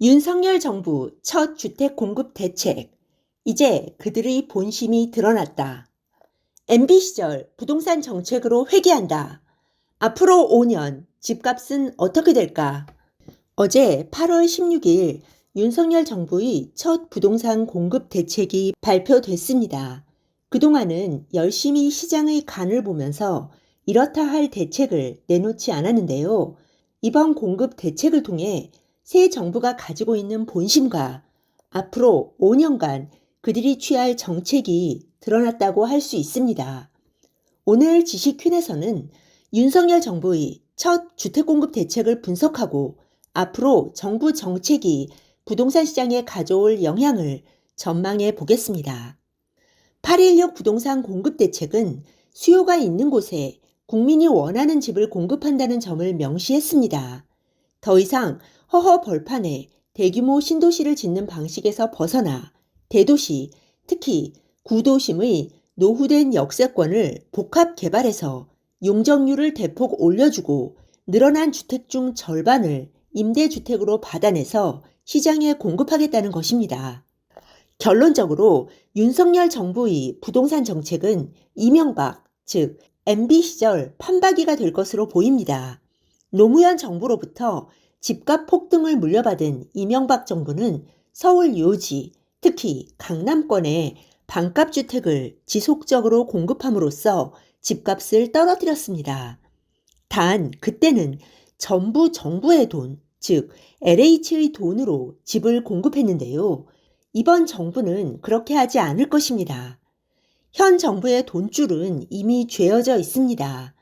윤석열 정부 첫 주택 공급 대책. 이제 그들의 본심이 드러났다. MB 시절 부동산 정책으로 회귀한다. 앞으로 5년 집값은 어떻게 될까? 어제 8월 16일 윤석열 정부의 첫 부동산 공급 대책이 발표됐습니다. 그동안은 열심히 시장의 간을 보면서 이렇다 할 대책을 내놓지 않았는데요. 이번 공급 대책을 통해 새 정부가 가지고 있는 본심과 앞으로 5년간 그들이 취할 정책이 드러났다고 할 수 있습니다. 오늘 지식퀸에서는 윤석열 정부의 첫 주택공급 대책을 분석하고 앞으로 정부 정책이 부동산 시장에 가져올 영향을 전망해 보겠습니다. 816 부동산 공급 대책은 수요가 있는 곳에 국민이 원하는 집을 공급한다는 점을 명시했습니다. 더 이상 허허 벌판에 대규모 신도시를 짓는 방식에서 벗어나 대도시, 특히 구도심의 노후된 역세권을 복합 개발해서 용적률을 대폭 올려주고 늘어난 주택 중 절반을 임대주택으로 받아내서 시장에 공급하겠다는 것입니다. 결론적으로 윤석열 정부의 부동산 정책은 이명박, 즉 MB 시절 판박이가 될 것으로 보입니다. 노무현 정부로부터 집값 폭등을 물려받은 이명박 정부는 서울 요지, 특히 강남권에 반값 주택을 지속적으로 공급함으로써 집값을 떨어뜨렸습니다. 단 그때는 전부 정부의 돈, 즉 LH의 돈으로 집을 공급했는데요. 이번 정부는 그렇게 하지 않을 것입니다. 현 정부의 돈줄은 이미 죄어져 있습니다.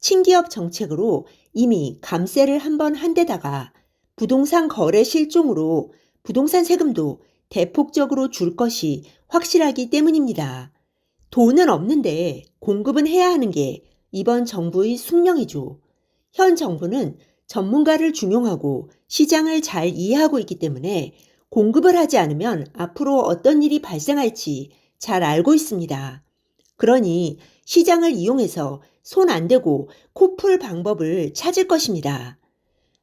친기업 정책으로 이미 감세를 한번 한 데다가 부동산 거래 실종으로 부동산 세금도 대폭적으로 줄 것이 확실하기 때문입니다. 돈은 없는데 공급은 해야 하는 게 이번 정부의 숙명이죠. 현 정부는 전문가를 중용하고 시장을 잘 이해하고 있기 때문에 공급을 하지 않으면 앞으로 어떤 일이 발생할지 잘 알고 있습니다. 그러니 시장을 이용해서 손 안 대고 코 풀 방법을 찾을 것입니다.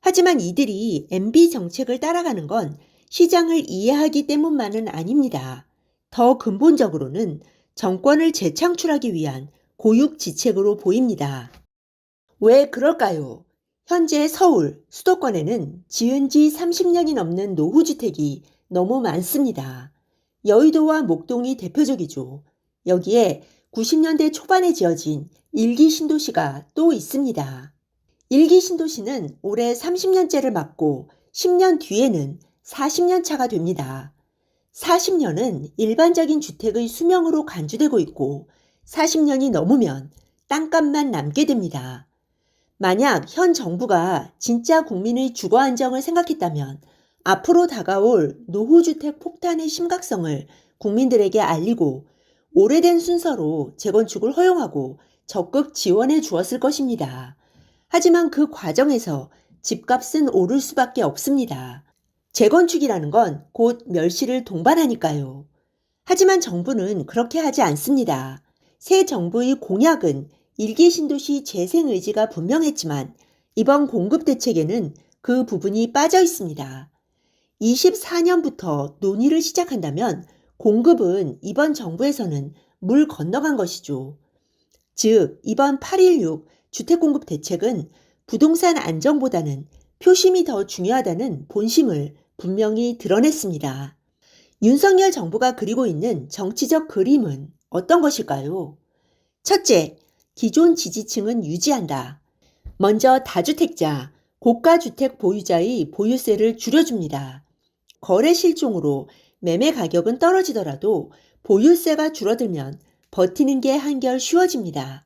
하지만 이들이 MB 정책을 따라가는 건 시장을 이해하기 때문만은 아닙니다. 더 근본적으로는 정권을 재창출하기 위한 고육지책으로 보입니다. 왜 그럴까요? 현재 서울, 수도권에는 지은 지 30년이 넘는 노후주택이 너무 많습니다. 여의도와 목동이 대표적이죠. 여기에 90년대 초반에 지어진 일기 신도시가 또 있습니다. 일기 신도시는 올해 30년째를 맞고 10년 뒤에는 40년 차가 됩니다. 40년은 일반적인 주택의 수명으로 간주되고 있고 40년이 넘으면 땅값만 남게 됩니다. 만약 현 정부가 진짜 국민의 주거 안정을 생각했다면 앞으로 다가올 노후주택 폭탄의 심각성을 국민들에게 알리고 오래된 순서로 재건축을 허용하고 적극 지원해 주었을 것입니다. 하지만 그 과정에서 집값은 오를 수밖에 없습니다. 재건축이라는 건 곧 멸시를 동반하니까요. 하지만 정부는 그렇게 하지 않습니다. 새 정부의 공약은 일기 신도시 재생 의지가 분명했지만 이번 공급 대책에는 그 부분이 빠져 있습니다. 24년부터 논의를 시작한다면 공급은 이번 정부에서는 물 건너간 것이죠. 즉, 이번 816 주택공급 대책은 부동산 안정보다는 표심이 더 중요하다는 본심을 분명히 드러냈습니다. 윤석열 정부가 그리고 있는 정치적 그림은 어떤 것일까요? 첫째, 기존 지지층은 유지한다. 먼저 다주택자, 고가주택 보유자의 보유세를 줄여줍니다. 거래 실종으로 매매 가격은 떨어지더라도 보유세가 줄어들면 버티는 게 한결 쉬워집니다.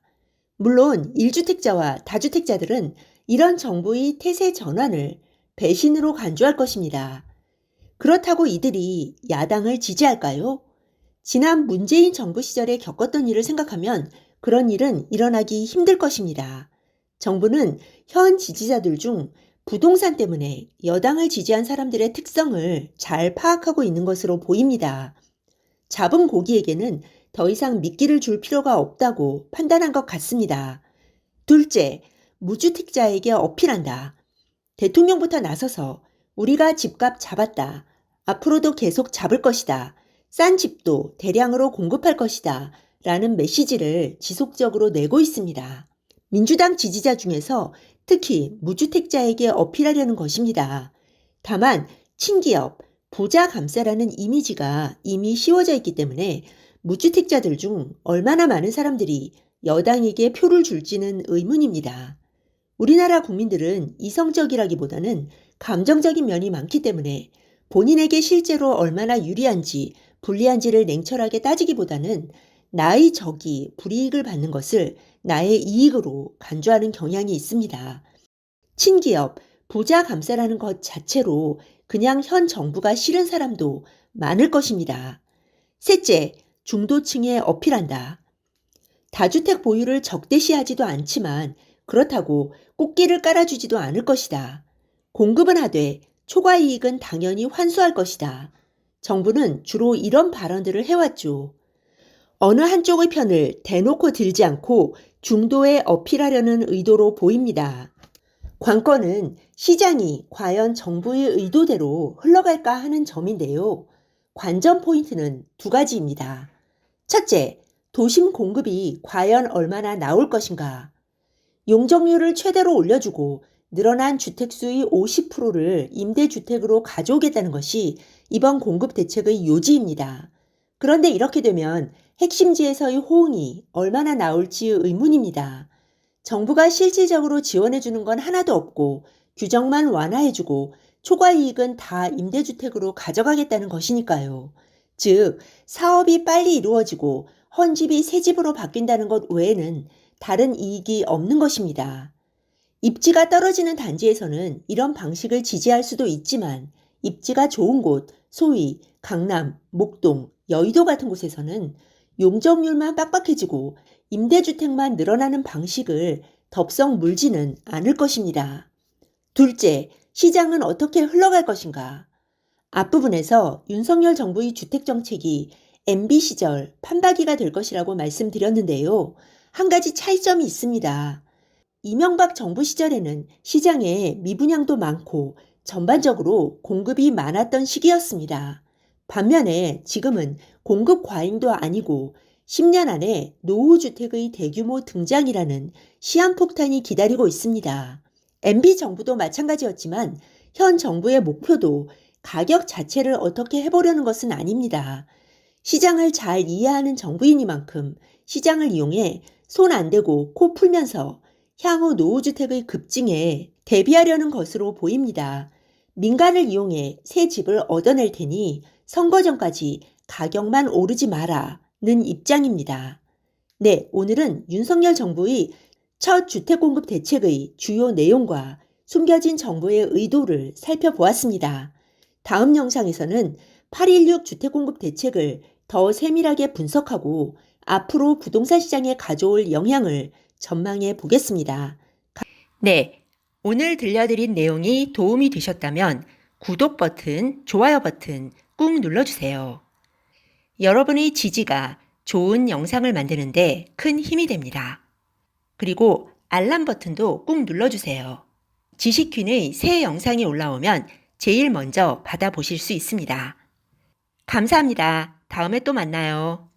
물론 1주택자와 다주택자들은 이런 정부의 태세 전환을 배신으로 간주할 것입니다. 그렇다고 이들이 야당을 지지할까요? 지난 문재인 정부 시절에 겪었던 일을 생각하면 그런 일은 일어나기 힘들 것입니다. 정부는 현 지지자들 중 부동산 때문에 여당을 지지한 사람들의 특성을 잘 파악하고 있는 것으로 보입니다. 잡은 고기에게는 더 이상 미끼를 줄 필요가 없다고 판단한 것 같습니다. 둘째, 무주택자에게 어필한다. 대통령부터 나서서 우리가 집값 잡았다. 앞으로도 계속 잡을 것이다. 싼 집도 대량으로 공급할 것이다. 라는 메시지를 지속적으로 내고 있습니다. 민주당 지지자 중에서 특히 무주택자에게 어필하려는 것입니다. 다만 친기업, 부자 감싸라는 이미지가 이미 씌워져 있기 때문에 무주택자들 중 얼마나 많은 사람들이 여당에게 표를 줄지는 의문입니다. 우리나라 국민들은 이성적이라기보다는 감정적인 면이 많기 때문에 본인에게 실제로 얼마나 유리한지 불리한지를 냉철하게 따지기보다는 나의 적이 불이익을 받는 것을 나의 이익으로 간주하는 경향이 있습니다. 친기업, 부자 감싸라는 것 자체로 그냥 현 정부가 싫은 사람도 많을 것입니다. 셋째, 중도층에 어필한다. 다주택 보유를 적대시하지도 않지만 그렇다고 꽃길을 깔아주지도 않을 것이다. 공급은 하되 초과 이익은 당연히 환수할 것이다. 정부는 주로 이런 발언들을 해왔죠. 어느 한쪽의 편을 대놓고 들지 않고 중도에 어필하려는 의도로 보입니다. 관건은 시장이 과연 정부의 의도대로 흘러갈까 하는 점인데요. 관전 포인트는 두 가지입니다. 첫째, 도심 공급이 과연 얼마나 나올 것인가. 용적률을 최대로 올려주고 늘어난 주택수의 50%를 임대주택으로 가져오겠다는 것이 이번 공급 대책의 요지입니다. 그런데 이렇게 되면 핵심지에서의 호응이 얼마나 나올지 의문입니다. 정부가 실질적으로 지원해주는 건 하나도 없고 규정만 완화해주고 초과 이익은 다 임대주택으로 가져가겠다는 것이니까요. 즉, 사업이 빨리 이루어지고 헌집이 새 집으로 바뀐다는 것 외에는 다른 이익이 없는 것입니다. 입지가 떨어지는 단지에서는 이런 방식을 지지할 수도 있지만 입지가 좋은 곳, 소위 강남, 목동, 여의도 같은 곳에서는 용적률만 빡빡해지고 임대주택만 늘어나는 방식을 덥석 물지는 않을 것입니다. 둘째, 시장은 어떻게 흘러갈 것인가? 앞부분에서 윤석열 정부의 주택정책이 MB 시절 판박이가 될 것이라고 말씀드렸는데요. 한 가지 차이점이 있습니다. 이명박 정부 시절에는 시장에 미분양도 많고 전반적으로 공급이 많았던 시기였습니다. 반면에 지금은 공급 과잉도 아니고 10년 안에 노후주택의 대규모 등장이라는 시한폭탄이 기다리고 있습니다. MB 정부도 마찬가지였지만 현 정부의 목표도 가격 자체를 어떻게 해보려는 것은 아닙니다. 시장을 잘 이해하는 정부이니만큼 시장을 이용해 손 안 대고 코 풀면서 향후 노후주택의 급증에 대비하려는 것으로 보입니다. 민간을 이용해 새 집을 얻어낼 테니 선거 전까지 가격만 오르지 마라는 입장입니다. 네, 오늘은 윤석열 정부의 첫 주택공급 대책의 주요 내용과 숨겨진 정부의 의도를 살펴보았습니다. 다음 영상에서는 816 주택공급 대책을 더 세밀하게 분석하고 앞으로 부동산 시장에 가져올 영향을 전망해 보겠습니다. 네, 오늘 들려드린 내용이 도움이 되셨다면 구독 버튼, 좋아요 버튼 꾹 눌러주세요. 여러분의 지지가 좋은 영상을 만드는데 큰 힘이 됩니다. 그리고 알람 버튼도 꾹 눌러주세요. 지식퀸의 새 영상이 올라오면 제일 먼저 받아보실 수 있습니다. 감사합니다. 다음에 또 만나요.